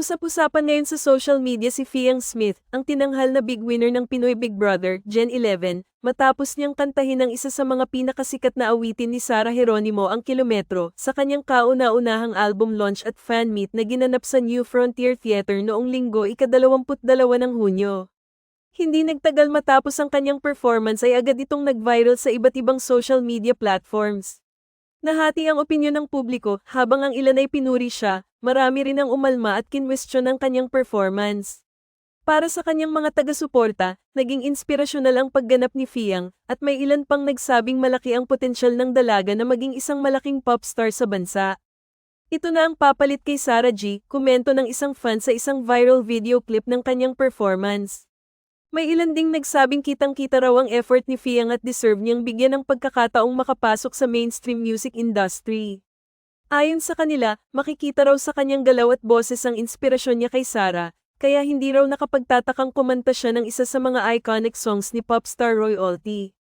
Usap-usapan ngayon sa social media si Fiang Smith, ang tinanghal na big winner ng Pinoy Big Brother, Gen 11, matapos niyang kantahin ang isa sa mga pinakasikat na awitin ni Sarah Geronimo ang kilometro sa kanyang kauna-unahang album launch at fan meet na ginanap sa New Frontier Theater noong linggo ikadalawamputdalawa ng Hunyo. Hindi nagtagal matapos ang kanyang performance ay agad itong nag-viral sa iba't ibang social media platforms. Nahati ang opinyon ng publiko habang ang ilan ay pinuri siya, marami rin ang umalma at kinwestiyon ang kanyang performance. Para sa kanyang mga taga-suporta, naging inspirasyonal ang pagganap ni Fiang at may ilan pang nagsabing malaki ang potensyal ng dalaga na maging isang malaking pop star sa bansa. Ito na ang papalit kay Sarah G, komento ng isang fan sa isang viral video clip ng kanyang performance. May ilan ding nagsabing kitang-kita raw ang effort ni Fiang at deserve niyang bigyan ng pagkakataong makapasok sa mainstream music industry. Ayon sa kanila, makikita raw sa kanyang galaw at boses ang inspirasyon niya kay Sarah, kaya hindi raw nakapagtatakang kumanta siya ng isa sa mga iconic songs ni popstar Roy Olty.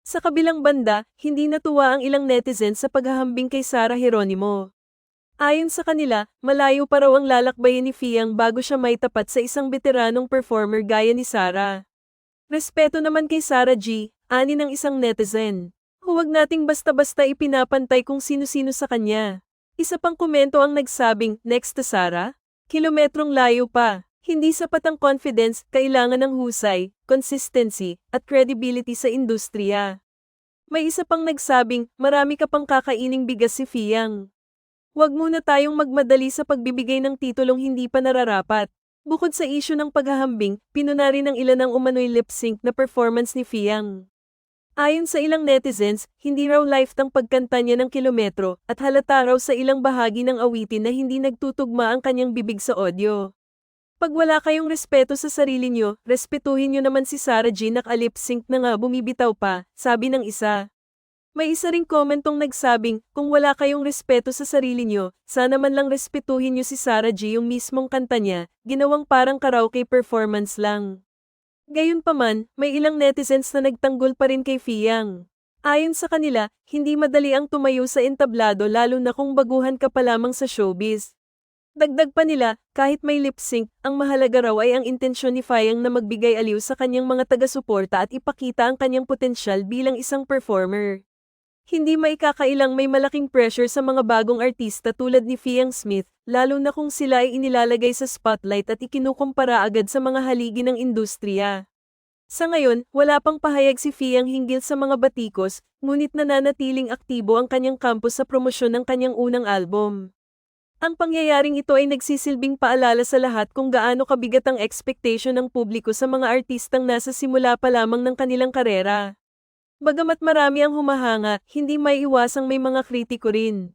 Sa kabilang banda, hindi natuwa ang ilang netizens sa paghahambing kay Sarah Geronimo. Ayon sa kanila, malayo pa raw ang lalakbayin ni Fiang bago siya may tapat sa isang veteranong performer gaya ni Sarah. Respeto naman kay Sarah G, ani ng isang netizen. Huwag nating basta-basta ipinapantay kung sino-sino sa kanya. Isa pang komento ang nagsabing, next to Sarah? Kilometrong layo pa. Hindi sapat ang confidence, kailangan ng husay, consistency, at credibility sa industriya. May isa pang nagsabing, marami ka pang kakaining bigas si Fiang. Huwag muna tayong magmadali sa pagbibigay ng titulong hindi pa nararapat. Bukod sa isyu ng paghahambing, pinunari ng ilan ang umano'y lip-sync na performance ni Fiang. Ayon sa ilang netizens, hindi raw lifetang pagkanta niya ng kilometro at halata raw sa ilang bahagi ng awitin na hindi nagtutugma ang kanyang bibig sa audio. Pag wala kayong respeto sa sarili niyo, respetuhin niyo naman si Sarah G na lip-sync na nga bumibitaw pa, sabi ng isa. May isa ring komentong nagsabing, kung wala kayong respeto sa sarili nyo, sana man lang respetuhin nyo si Sarah G yung mismong kanta niya, ginawang parang karaoke performance lang. Gayunpaman, may ilang netizens na nagtanggol pa rin kay Fiang. Ayon sa kanila, hindi madali ang tumayo sa entablado lalo na kung baguhan ka pa lamang sa showbiz. Dagdag pa nila, kahit may lip sync, ang mahalaga raw ay ang intensyon ni Fiang na magbigay aliw sa kanyang mga taga-suporta at ipakita ang kanyang potensyal bilang isang performer. Hindi maikakailang may malaking pressure sa mga bagong artista tulad ni Fiang Smith, lalo na kung sila ay inilalagay sa spotlight at ikinukumpara agad sa mga haligi ng industriya. Sa ngayon, wala pang pahayag si Fiang hinggil sa mga batikos, ngunit nananatiling aktibo ang kanyang campus sa promosyon ng kanyang unang album. Ang pangyayaring ito ay nagsisilbing paalala sa lahat kung gaano kabigat ang expectation ng publiko sa mga artistang nasa simula pa lamang ng kanilang karera. Bagamat marami ang humahanga, hindi may iwasang may mga kritiko rin.